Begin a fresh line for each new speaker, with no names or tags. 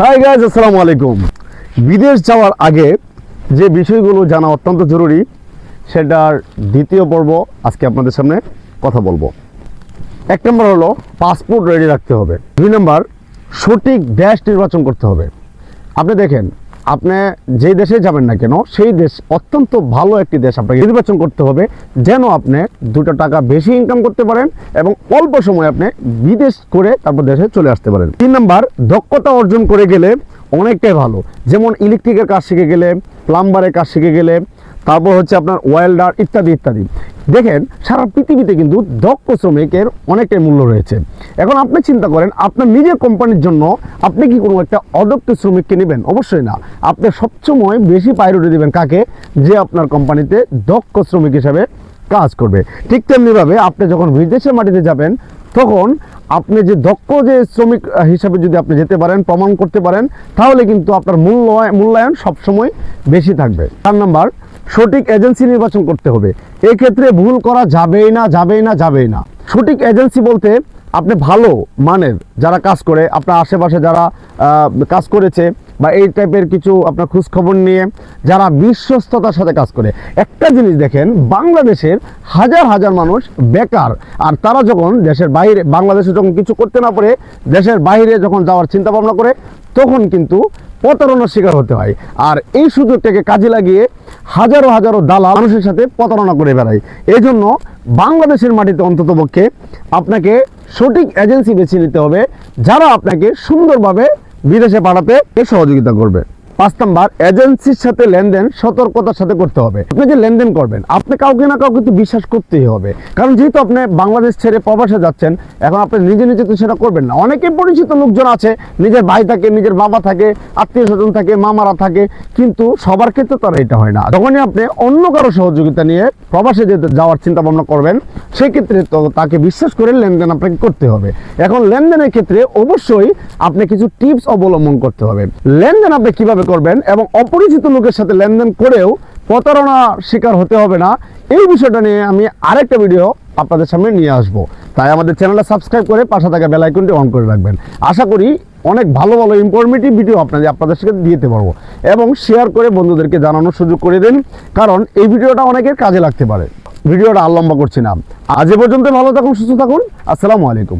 Hi guys আসসালামু আলাইকুম। বিদেশ যাওয়ার আগে যে বিষয়গুলো জানা অত্যন্ত জরুরি, সেটার দ্বিতীয় পর্ব আজকে আপনাদের সামনে কথা বলব। এক নম্বর হলো, পাসপোর্ট রেডি রাখতে হবে। দুই নম্বর, সঠিক দেশ নির্বাচন করতে হবে। আপনি দেখেন আপনি যে দেশে যাবেন না কেন, সেই দেশ অত্যন্ত ভালো একটি দেশ আপনাকে নির্বাচন করতে হবে, যেন আপনি দুটো টাকা বেশি ইনকাম করতে পারেন এবং অল্প সময় আপনি বিদেশ করে তারপর দেশে চলে আসতে পারেন। তিন নাম্বার, দক্ষতা অর্জন করে গেলে অনেকটাই ভালো। যেমন ইলেকট্রিকের কাজ শিখে গেলে প্লাম্বারের কাজ শিখে গেলে তারপর হচ্ছে আপনার ওয়েল্ডার ইত্যাদি ইত্যাদি। দেখেন, সারা পৃথিবীতে কিন্তু দক্ষ শ্রমিকের অনেকটাই মূল্য রয়েছে। এখন আপনি চিন্তা করেন, আপনার নিজের কোম্পানির জন্য আপনি কি কোনো একটা অদক্ষ শ্রমিককে নেবেন? অবশ্যই না। আপনি সবসময় বেশি প্রায়োরিটি দেবেন কাকে? যে আপনার কোম্পানিতে দক্ষ শ্রমিক হিসাবে কাজ করবে। ঠিক তেমনিভাবে আপনি যখন বিদেশের মাটিতে যাবেন, তখন আপনি যে দক্ষ যে শ্রমিক হিসাবে যদি আপনি যেতে পারেন, প্রমাণ করতে পারেন, তাহলে কিন্তু আপনার মূল্য মূল্যায়ন সবসময় বেশি থাকবে। চার নাম্বার, সঠিক এজেন্সি নির্বাচন করতে হবে। এক্ষেত্রে ভুল করা যাবেই না যাবেই না যাবেই না। সঠিক এজেন্সি বলতে আপনি ভালো মানের যারা কাজ করে, আপনার আশেপাশে যারা কাজ করেছে বা এই টাইপের কিছু আপনার খোঁজখবর নিয়ে যারা বিশ্বস্ততার সাথে কাজ করে। একটা জিনিস দেখেন, বাংলাদেশের হাজার হাজার মানুষ বেকার। আর তারা যখন দেশের বাইরে, বাংলাদেশে যখন কিছু করতে না পারে, দেশের বাইরে যখন যাওয়ার চিন্তা ভাবনা করে, তখন কিন্তু প্রতারণার শিকার হতে হয়। আর এই সুযোগটাকে কাজে লাগিয়ে হাজারো হাজারো দালাল মানুষের সাথে প্রতারণা করে বেড়ায়। এই জন্য বাংলাদেশের মাটিতে অন্ততপক্ষে আপনাকে সঠিক এজেন্সি বেছে নিতে হবে যারা আপনাকে সুন্দরভাবে বিদেশে পাঠাতে সহযোগিতা করবে। পাঁচ নাম্বার এজেন্সির সাথে লেনদেন সতর্কতার সাথে করতে হবে। আপনি যে লেনদেন করবেন, আপনি কাউকে না কাউকে তো বিশ্বাস করতেই হবে। কারণ যেহেতু আপনি বাংলাদেশ ছেড়ে প্রবাসে যাচ্ছেন, এখন আপনি নিজে নিজে তো সেটা করবেন না। অনেকে পরিচিত লোকজন আছে, নিজের ভাই থাকে, নিজের বাবা থাকে, আত্মীয় স্বজন থাকে, মামারা থাকে, কিন্তু সবার ক্ষেত্রে তারা এটা হয় না। যখনই আপনি অন্য কারও সহযোগিতা নিয়ে প্রবাসে যেতে যাওয়ার চিন্তা ভাবনা করবেন সেই ক্ষেত্রে তো তাকে বিশ্বাস করে লেনদেন আপনাকে করতে হবে। এখন লেনদেনের ক্ষেত্রে অবশ্যই আপনি কিছু টিপস অবলম্বন করতে হবে। লেনদেন আপনি কীভাবে করবেন এবং অপরিচিত লোকের সাথে লেনদেন করেও প্রতারণা শিকার হতে হবে না। এই বিষয়টা নিয়ে আমি আরেকটা ভিডিও আপনাদের সামনে নিয়ে আসব। তাই আমাদের চ্যানেলটা সাবস্ক্রাইব করে পাশে থাকা বেল আইকনটি অন করে রাখবেন। আশা করি অনেক ভালো ভালো ইনফরমেটিভ ভিডিও আপনাদের আপনাদের সাথে দিতে পারব। এবং শেয়ার করে বন্ধুদেরকে জানানোর সুযোগ করে দিন, কারণ এই ভিডিওটা অনেকের কাজে লাগতে পারে। ভিডিওটা আর লম্বা করছি না। আজ এ পর্যন্ত ভালো থাকুন, সুস্থ থাকুন। আসসালামু আলাইকুম।